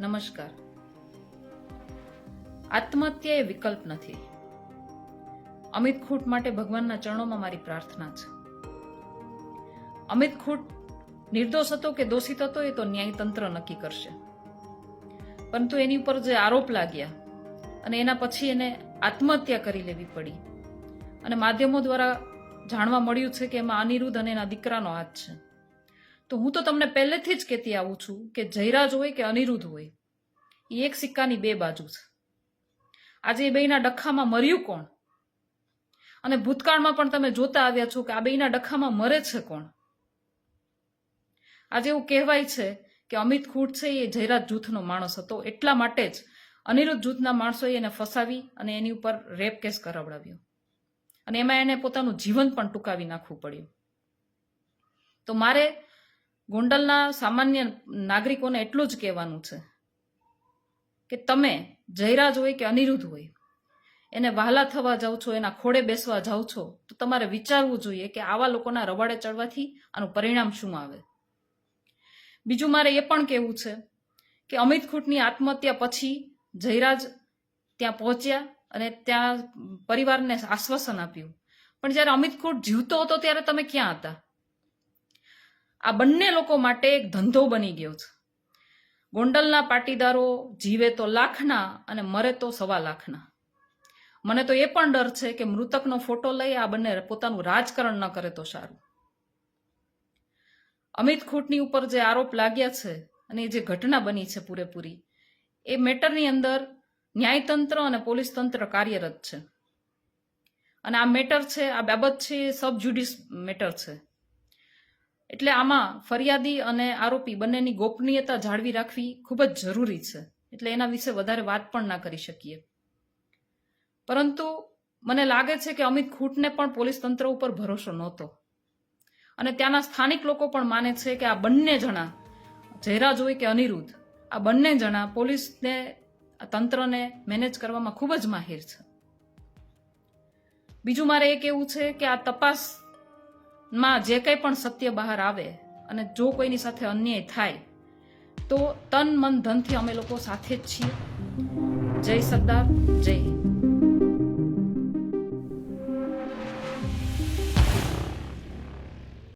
નમસ્કાર. આત્મહત્યા એ વિકલ્પ નથી. અમિત ખૂટ માટે ભગવાનના ચરણોમાં મારી પ્રાર્થના છે. અમિત ખૂટ નિર્દોષ હતો કે દોષિત હતો એ તો ન્યાયતંત્ર નક્કી કરશે. પરંતુ એની ઉપર જે આરોપ લાગ્યા અને એના પછી એને આત્મહત્યા કરી લેવી પડી અને માધ્યમો દ્વારા જાણવા મળ્યું છે કે એમાં અનિરુદ્ધ અને એના દીકરાનો હાથ છે. તો હું તો તમને પહેલેથી જ કહેતી આવું છું કે જયરાજ હોય કે અનિરુદ્ધ હોય, એ એક સિક્કાની બે બાજુ છે. આજે એ બેયના ડખામાં મર્યું કોણ? અને ભૂતકાળમાં પણ તમે જોતા આવ્યા છો કે આ બેયના ડખામાં મરે છે કોણ? આજે એવું કહેવાય છે કે અમિત ખૂટ છે એ જયરાજ જૂથનો માણસ હતો. એટલા માટે જ અનિરુદ્ધ જૂથના માણસોએ એને ફસાવી અને એની ઉપર રેપ કેસ કરાવડાવ્યો. અને એમાં એને પોતાનું જીવન પણ ટૂંકાવી નાખવું પડ્યું. તો મારે ગોંડલના સામાન્ય નાગરિકોને એટલું જ કહેવાનું છે કે તમે જયરાજ હોય કે અનિરુદ્ધ હોય, એને વહાલા થવા જાઓ છો, એના ખોડે બેસવા જાઓ છો, તો તમારે વિચારવું જોઈએ કે આવા લોકોના રવાડે ચડવાથી આનું પરિણામ શું આવે. બીજું મારે એ પણ કહેવું છે કે અમિત ખૂટની આત્મહત્યા પછી જયરાજ ત્યાં પહોંચ્યા અને ત્યાં પરિવારને આશ્વાસન આપ્યું. પણ જ્યારે અમિત ખૂટ જીવતો હતો ત્યારે તમે ક્યાં હતા? આ બંને લોકો માટે એક ધંધો બની ગયો છે. ગોંડલના પાટીદારો જીવે તો લાખના અને મરે તો સવા લાખના. મને તો એ પણ ડર છે કે મૃતકનો ફોટો લઈ આ બંને પોતાનું રાજકારણ ન કરે તો સારું. અમિત ખૂટની ઉપર જે આરોપ લાગ્યા છે અને જે ઘટના બની છે પૂરેપૂરી, એ મેટરની અંદર ન્યાયતંત્ર અને પોલીસ તંત્ર કાર્યરત છે. અને આ મેટર છે, આ બાબત છે સબ જ્યુડિસ મેટર છે. એટલે આમાં ફરિયાદી અને આરોપી બંનેની ગોપનીયતા જાળવી રાખવી ખૂબ જ જરૂરી છે. એટલે એના વિશે વધારે વાત પણ ના કરી શકીએ. પરંતુ મને લાગે છે કે અમિત ખૂટને પણ પોલીસ તંત્ર ઉપર ભરોસો નહોતો. અને ત્યાંના સ્થાનિક લોકો પણ માને છે કે આ બંને જણા જયરાજ હોય કે અનિરુદ્ધ, આ બંને જણા પોલીસને તંત્રને મેનેજ કરવામાં ખૂબ જ માહિર છે. બીજું મારે એ કહેવું છે કે આ તપાસમાં જે કંઈ પણ સત્ય બહાર આવે અને જો કોઈની સાથે અન્યાય થાય, તો તન મન ધનથી અમે લોકો સાથે જ છીએ. જય સરદાર, જય હિન્દ.